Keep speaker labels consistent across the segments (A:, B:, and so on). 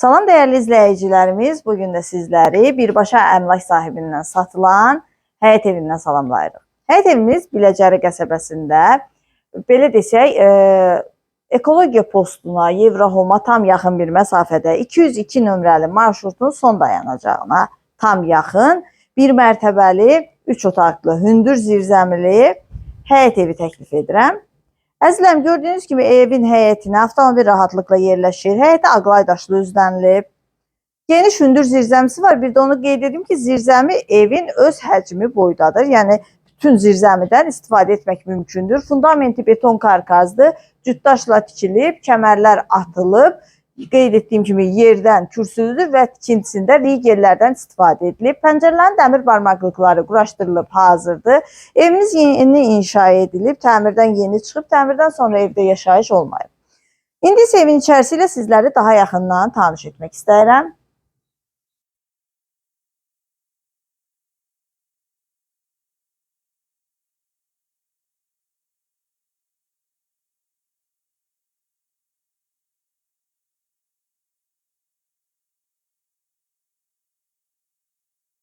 A: Salam değerli izleyicilerimiz, bugün de sizleri birbaşa əmlak sahibindən satılan həyət evindən salamlayırıq. Həyət evimiz Biləcəri qəsəbəsində, belə desək, e, ekologiya postuna, Yevrahoma tam yaxın bir məsafədə 202 nömrəli marşrutun son dayanacağına tam yaxın bir mərtəbəli, 3 otaqlı, hündür zirzəmili həyət evi təklif edirəm. Əzizlərim, gördüyünüz kimi evin həyətinə avtomobil rahatlıqla yerləşir. Həyəti ağlay daşlı üzlənilib. Geniş hündür zirzəmisi var. Bir də onu qeyd edim ki, zirzəmi evin öz həcmi boydadır. Yəni bütün zirzəmidən istifadə etmək mümkündür. Fundamenti beton karkazdır. Cütdaşla tikilib, kəmərlər atılıb. Qeyd etdiyim kimi yerdən kürsülüdür və tikintisində rigellərdən istifadə edilib. Pəncərələrin dəmir barmaqlıqları quraşdırılıb hazırdır. Evimiz yeni inşa edilib, təmirdən yeni çıxıb, təmirdən sonra evdə yaşayış olmayıb. İndi isə evin içərisi ilə sizləri daha yaxından tanış etmək istəyirəm.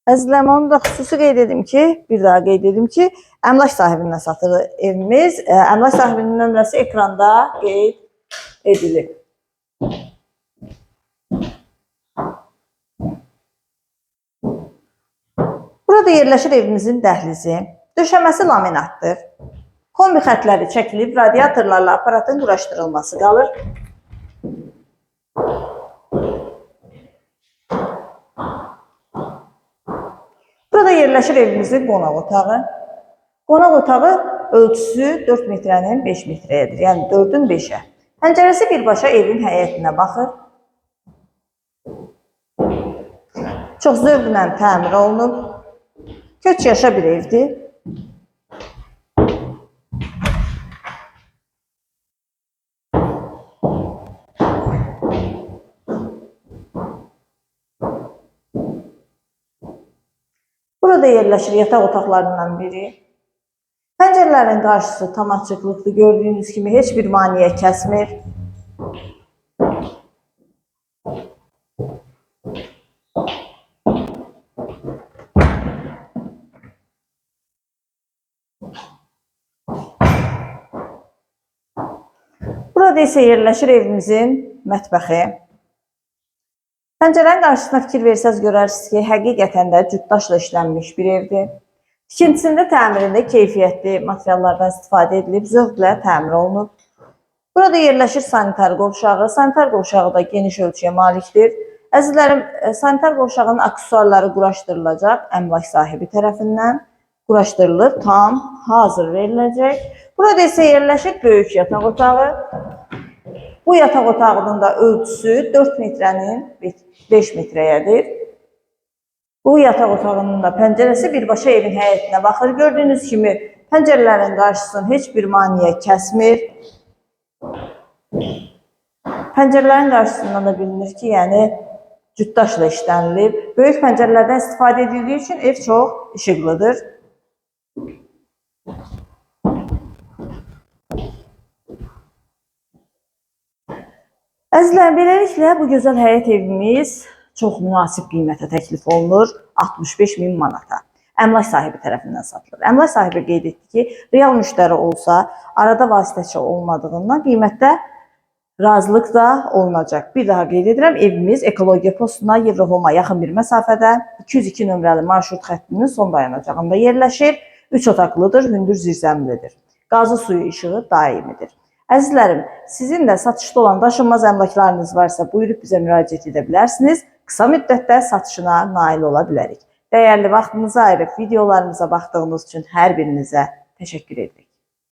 A: Əzizlərim, onu da xüsusi qeyd edim ki, bir daha qeyd edim ki, əmlak sahibindən satır evimiz. Ə, Əmlak sahibinin nömrəsi ekranda qeyd edilib. Burada yerləşir evimizin dəhlizi. Döşəməsi laminatdır. Kombi xətləri çəkilib, radiatorlarla aparatın quraşdırılması qalır. Yerləşir evimizin qonaq otağı. Qonaq otağı ölçüsü 4 metrənin 5 metrəyədir. Yəni 4-ün 5-ə. Pəncərəsi birbaşa evin həyətinə baxır. Çox zövqlə təmir olunub. Köç yaşa bir evdir. Burada yerləşir yataq otaqlarından biri. Pəncərələrin qarşısı tam açıqlıqdır. Gördüyünüz kimi heç bir kəsmir. Burada isə yerləşir evimizin mətbəxi. Pəncərənin qarşısına fikir versəz görərsiniz ki, həqiqətən də cütdaşla işlənmiş bir evdir. Tikintisində təmirində keyfiyyətli materiallardan istifadə edilib, zövqlə təmir olunub. Burada yerləşir sanitar qovşağı. Sanitar qovşağı da geniş ölçüyə malikdir. Əzizlərim, e, sanitar qovşağının aksesuarları quraşdırılacaq əmlak sahibi tərəfindən. Quraşdırılıb, tam hazır veriləcək. Burada isə yerləşir böyük yataq otağı. Bu yataq otağının da ölçüsü 4 metrənin 5 metrəyədir. Bu yataq otağının da pəncərəsi birbaşa evin həyətinə baxır. Gördüyünüz kimi pəncərələrin qarşısını heç bir maneə kəsmir. Pəncərələrin qarşısından da bilinir ki, yəni cütdaşla işlənilib. Böyük pəncərələrdən istifadə edildiyi üçün ev çox işıqlıdır. Əzizlər, beləliklə bu gözəl həyət evimiz çox münasib qiymətə təklif olunur. 65 min manata. Əmlak sahibi tərəfindən satılır. Əmlak sahibi qeyd etdi ki, real müştəri olsa, arada vasitəçi olmadığından qiymətdə razılıq da olunacaq. Bir daha qeyd edirəm, evimiz ekologiya postuna Yevrahoma yaxın bir məsafədə 202 nömrəli marşrut xəttinin son dayanacağında yerləşir. 3 otaqlıdır, hündür zirzəmlidir. Qazı suyu işığı daimidir. Əzizlərim, sizin də satışda olan daşınmaz əmlaklarınız varsa buyurub bizə müraciət edə bilərsiniz. Qısa müddətdə satışına nail ola bilərik. Dəyərli vaxtınızı ayırıb videolarımıza baxdığınız üçün hər birinizə təşəkkür edirik.